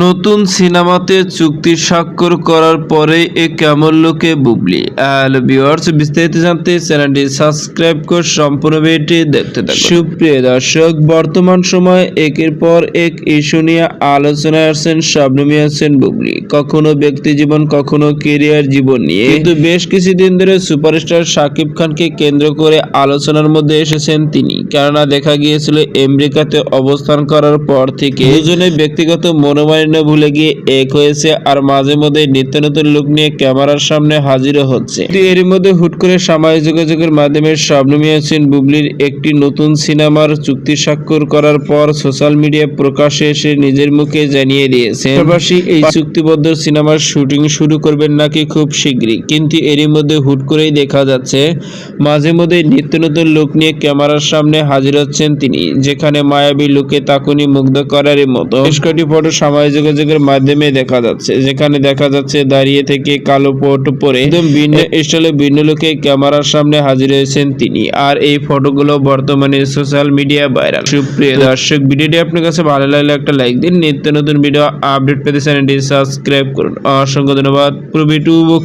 নতুন সিনেমাতে চুক্তি স্বাক্ষর করার পরে এ কেমন লোকে বুবলি? হ্যালো ভিউয়ার্স বিস্তারিত জানতে চ্যানেলটি সাবস্ক্রাইব করে সম্পূর্ণ ভিডিওটি দেখতে থাকুন। সুপ্রিয় দর্শক, বর্তমান সময়ে একের পর এক ইস্যু নিয়ে আলোচনায় আসছেন শবনমী আছেন বুবলি। কখনো ব্যক্তি জীবন, কখনো কেরিয়ার জীবন নিয়ে। কিন্তু বেশ কিছুদিন ধরে সুপারস্টার শাকিব খানকে কেন্দ্র করে আলোচনার মধ্যে এসেছেন তিনি। কেননা, দেখা গিয়েছিল আমেরিকাতে অবস্থান করার পর থেকে দুজনে ব্যক্তিগত মনোমালিন্য ভুলে গিয়ে এক হয়েছে আর মাঝে মধ্যে নিত্য নতুন লুক নিয়ে ক্যামেরার সামনে হাজিরও হচ্ছে। এর মধ্যে হুট করে সামাজিক যোগাযোগের মাধ্যমে শবনমী হোসেন বুবলির একটি নতুন সিনেমার চুক্তি স্বাক্ষর করার পর সোশ্যাল মিডিয়া প্রকাশে এসে নিজের মুখে জানিয়ে পাশাপাশি এই চুক্তিবদ্ধ সিনেমার শুটিং শুরু করবেন নাকি খুব শীঘ্রই, কিন্তু এরই মধ্যে হুট করেই দেখা যাচ্ছে, মাঝে মধ্যে নিত্য নতুন লুক নিয়ে ক্যামেরার সামনে হাজির হচ্ছেন তিনি, যেখানে মায়াবী লুকে তাকুনি মুগ্ধ করার মতো। বেশ কয়েকটি ফটো সামাজিক যোগাযোগের মাধ্যমে দেখা যাচ্ছে, যেখানে দেখা যাচ্ছে দাঁড়িয়ে থেকে কালো পোট পরে একদম ভিন্ন স্টাইলে ভিন্ন লোকে ক্যামেরার সামনে হাজির হয়েছেন তিনি। আর এই ফটোগুলো বর্তমানে সোশ্যাল মিডিয়া ভাইরাল। সুপ্রিয় দর্শক, ভিডিওটি আপনার কাছে ভালো লাগলে একটা লাইক দিন। নিত্য নতুন ভিডিও আপডেট পেতে চ্যানেলটি সাবস্ক্রাইব করুন। অসংখ্য ধন্যবাদ। প্রবি টু বুক